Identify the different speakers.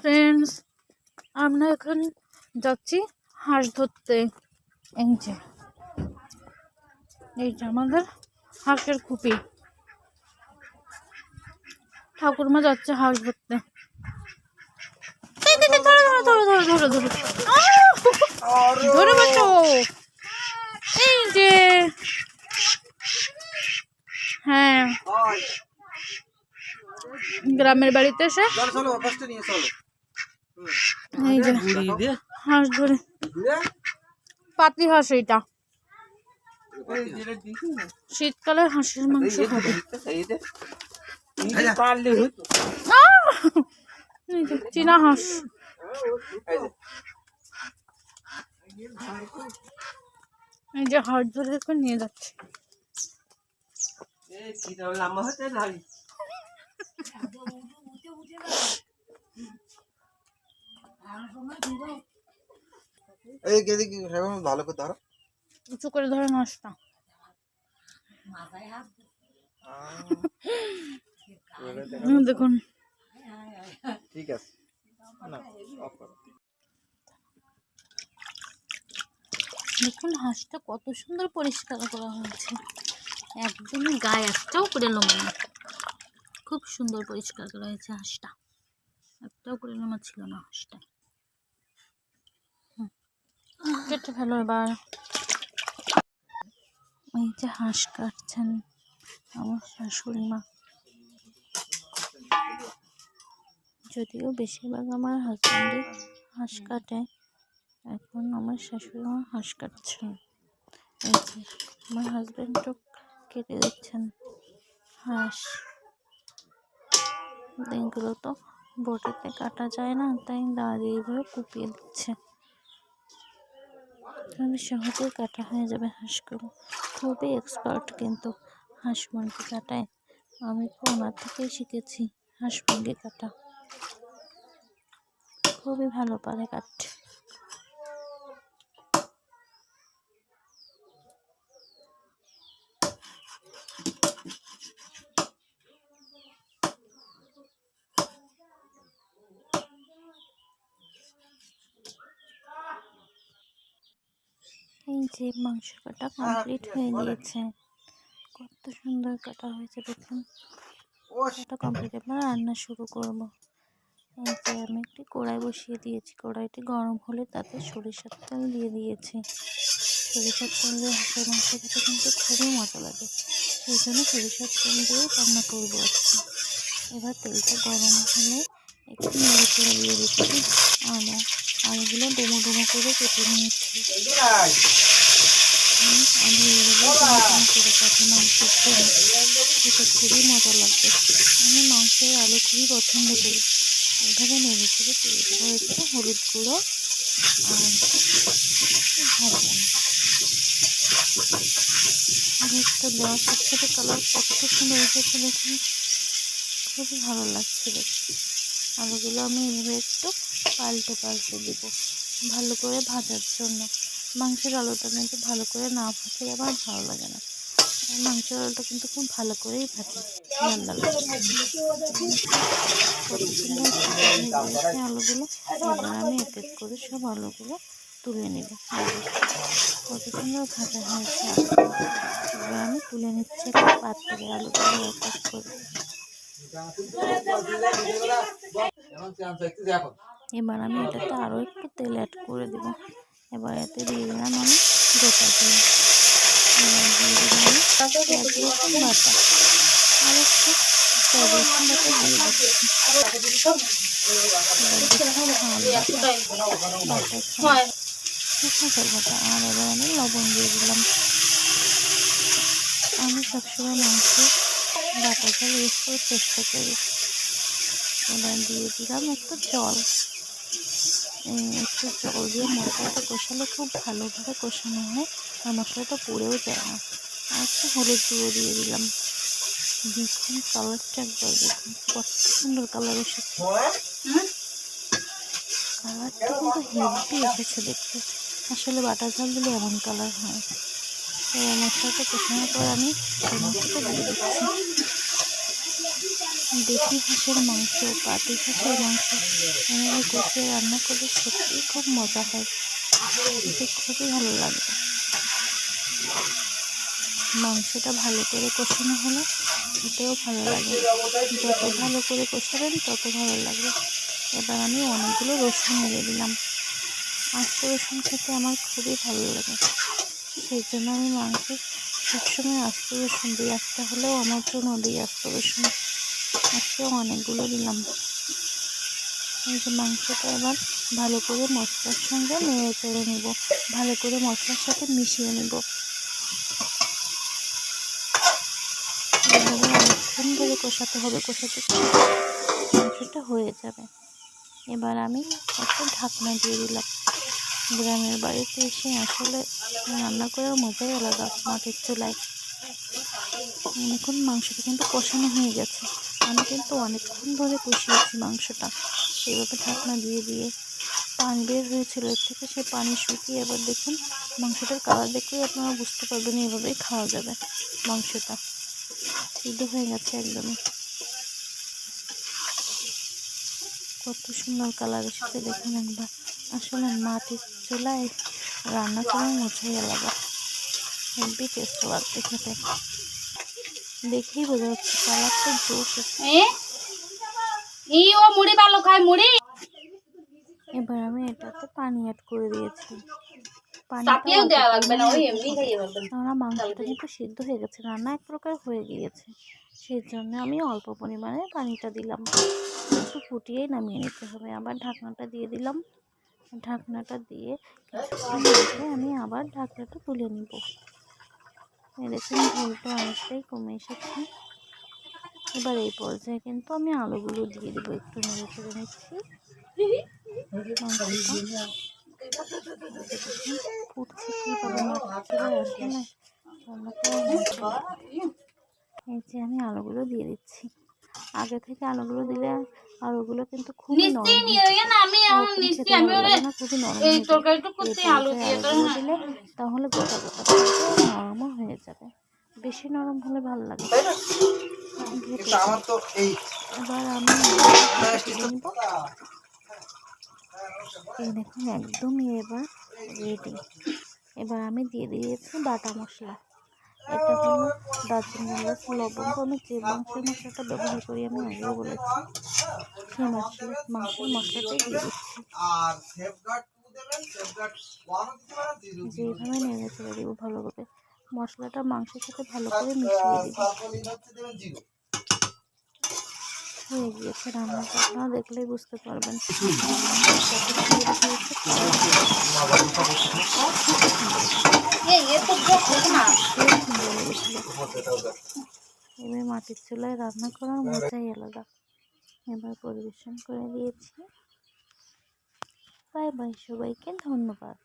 Speaker 1: Friends আমরা এখন যাচ্ছি হাঁস ধরতে। এই যে এই যে আমাদের হাঁসের খুপি। ঠাকুরমা যাচ্ছে হাঁস ধরতে। ধরো ধরো ধরো ধরো ধরো ধরো। ধরে বসো এই যে হ্যাঁ। গ্রামের বাড়িতে এসে
Speaker 2: চলো চলো নিয়ে চলো।
Speaker 1: এই যে হাঁস ধরে পাতি হাঁস এইটা। শীতকালে হাঁসের মাংস খাবে। চীনা হাঁস। এই যে। হাঁস ধরে নিয়ে যাচ্ছে।
Speaker 3: লম্বা হতে
Speaker 2: কে ভালো করে ধরো।
Speaker 1: উঁচু করে ধরে হাঁসটা দেখুন।
Speaker 2: ঠিক আছে।
Speaker 1: দেখুন হাঁসটা কত সুন্দর পরিষ্কার করা হয়েছে। একদমই গায়ে একটাও করে লোমা না খুব সুন্দর পরিষ্কার করা হয়েছে হাঁসটা। একটাও করে লোমা ছিল না হাঁসটা। কেটে ফেলো এবার। এই যে হাঁস কাটছেন আমার শাশুড়ি মা। যদিও বেশিরভাগ আমার হাজব্যান্ডই হাঁস কাটে, এখন আমার শাশুড়ি মা হাঁস কাটছেন এই যে আমার হাজব্যান্ডও কেটে দিচ্ছেন হাঁস। এগুলো তো বটিতে কাটা যায় না, তাই দাঁড়িয়ে এইভাবে কুপিয়ে দিচ্ছে। তাহলে সহজেই কাটা হয়ে যাবে হাঁসগুলো। খুবই এক্সপার্ট কিন্তু হাঁস মুরগি কাটায়। আমি তো ওনার থেকেই শিখেছি হাঁস মুরগি কাটা। খুবই ভালো পারে কাটতে। এই যে মাংস কাটা কমপ্লিট হয়ে গিয়েছে। কত সুন্দর কাটা হয়েছে দেখুন। কাটা কমপ্লিট এবার রান্না শুরু করব। এই যে আমি একটি কড়াই বসিয়ে দিয়েছি। কড়াইটি গরম হলে তাতে সরিষার তেল দিয়ে দিয়েছি। সরিষার তেল দিয়ে হাঁসের মাংস খেতে কিন্তু খুবই মজা লাগে। সেই জন্য সরিষার তেল দিয়ে রান্না করব আজকে। এবার তেলটা গরম হলে একটু নেড়ে দিয়ে দিচ্ছি। আলু আলুগুলো ডুমো ডুমো করে কেটে নিয়েছি। হুম, আলু এগুলো ডুমো ডুমো করে কাটি মাংসের জন্য খেতে খুবই মজা লাগবে আমি মাংসের আলু খুবই পছন্দ করি। এভাবে নেড়ে চেড়ে দিয়ে একটু হলুদ গুঁড়ো আর হলুদটা দেওয়ার সাথে সাথে কালার কত সুন্দর এসেছে দেখুন। খুবই ভালো লাগছে দেখতে। আলুগুলো আমি এভাবে একটু পাল্টে পাল্টে দেব। ভালো করে ভাজার জন্য। মাংসের আলুটা কিন্তু ভালো করে না ভাজলে আবার ভালো লাগে না। মাংসের আলুটা কিন্তু খুব ভালো করেই ভাজি। রান্না ভাজা আলুগুলো আমি এক এক করে সব আলুগুলো তুলে নেব। কত সুন্দর ভাজা হয়েছে। এবার আমি তুলে নিচ্ছি পাত্রে আলুগুলো এক এক করে। এবার আমি এটাতে আরও একটু তেল অ্যাড করে দেবো। এবার এতে দিয়ে দিলাম আমি গোটা তেল। এবার দিয়ে দিলাম পেঁয়াজ, রসুন বাটা। আর একটু আর এবার আমি লবণ দিয়ে দিলাম। আমি সবসময় মাংস বাটা চাল ইউজ করার চেষ্টা করি। এবার দিয়ে দিলাম একটু জল। একটু জল দিয়ে মশলাটা কষালে খুব ভালোভাবে কষানো হয়। আর মশলাটা পুড়েও যায় না। আর একটু হলুদ গুঁড়ো দিয়ে দিলাম। দেখুন কালারটা একবার দেখুন। কত সুন্দর কালার এসেছে। কালারটা কিন্তু হেভি এসেছে দেখতে। আসলে বাটা ঝাল দিলে এমন কালার হয়। তো মশলাটা কষানোর পর আমি টমেটোটা দিয়ে দিচ্ছি। দেশি হাঁসের মাংস, পাতি হাঁসের মাংস। এভাবে কষিয়ে রান্না করলে সত্যিই খুব মজা হয়। খেতে খুবই ভালো লাগবে মাংসটা ভালো করে কষানো হলে খেতেও ভালো লাগে। যত ভালো করে কষাবেন তত ভালো লাগবে। এবার আমি অনেকগুলো রসুন মেরে দিলাম। আস্ত রসুন খেতে আমার খুবই ভালো লাগে। সেই জন্য আমি মাংস সবসময় আস্ত রসুন দিই। একটা হলেও আমার জন্য দিই আস্ত রসুন। আজকে অনেকগুলো দিলাম। এই যে মাংসটা এবার ভালো করে মশলার সঙ্গে নেড়ে চেড়ে নেব। ভালো করে মশলার সাথে মিশিয়ে নেব। অনেকক্ষণ ধরে কষাতে হবে কষাতে মাংসটা হয়ে যাবে। এবার আমি একটা ঢাকনা দিয়ে দিলাম। গ্রামের বাড়িতে এসে আসলে রান্না করার মজাই আলাদা, মাটির চুলায়। অনেকক্ষণ মাংসটা কিন্তু কষানো হয়ে গেছে। আমি কিন্তু অনেকক্ষণ ধরে কষিয়েছি মাংসটা। এইভাবে ঢাকনা দিয়ে দিয়ে পানি বের হয়েছিল। এর থেকে সে পানি শুকিয়ে এবার দেখুন, মাংসটার কালার দেখলেই আপনারা বুঝতে পারবেন এইভাবেই খাওয়া যাবে মাংসটা। সিদ্ধ হয়ে গেছে একদমই। কত সুন্দর কালার এসেছে দেখুন একবার। আসলে মাটির চুলায় রান্না করার মজাই আলাদা। হেভি টেস্ট লাগবে খেতে। দেখেই বোঝা যাচ্ছে কালারটা জোশ এসেছে।
Speaker 4: এ? এই ও মুড়ি ভালো খায় মুড়ি?
Speaker 1: এবার আমি এটাতে পানি অ্যাড করে দিয়েছি। অল্প
Speaker 4: দেওয়া লাগবে না ওই এমনি খাইয়ে
Speaker 1: কেননা মাংসটা কিন্তু সিদ্ধ হয়ে গেছে রান্না এক প্রকার হয়ে গিয়েছে। সেই জন্য আমি অল্প পরিমাণে পানিটা দিলাম। একটু ফুটিয়েই নামিয়ে নিতে হবে। আবার ঢাকনাটা দিয়ে দিলাম। ঢাকনাটা দিয়ে আমি আবার ঢাকনাটা তুলে নিব। দেখুন ঝোলটা অনেকটাই কমে এসেছে। এবার এই পর্যায়ে কিন্তু আমি আলুগুলো দিয়ে দেবো, একটু নেড়ে চেড়ে নিচ্ছি। এই যে আমি আলুগুলো দিয়ে দিচ্ছি। আগে থেকে আলুগুলো দিলে আলুগুলো কিন্তু খুবই দিলে তাহলে গোটা গোটা নরমও হয়ে যাবে। বেশি নরম হলে ভালো লাগে
Speaker 2: তাই না?
Speaker 1: ঘেঁটে
Speaker 2: কিন্তু আমার তো এই
Speaker 1: এবার আমি। এই দেখুন একদমই এবার রেডি এবার আমি দিয়ে দিয়েছি বাটা মশলা। এটা হলো দারচিনি এলাচ লবঙ্গ আমি যে মাংসের মশলাটা ব্যবহার করি আমি আগেও বলেছি। সেই মশলা মাংসের মশলাটাই যেইভাবে নেড়ে চেড়ে দেবো ভালোভাবে মশলাটা মাংসের সাথে ভালো করে মিশিয়ে দিব। হয়ে গিয়েছে রান্নাটা আপনারা দেখলেই বুঝতে পারবেন। এবার মাটির চুলায় রান্না করার মজাই আলাদা। এবার পরিবেশন করে দিয়েছি। বাই বাই সবাইকে ধন্যবাদ।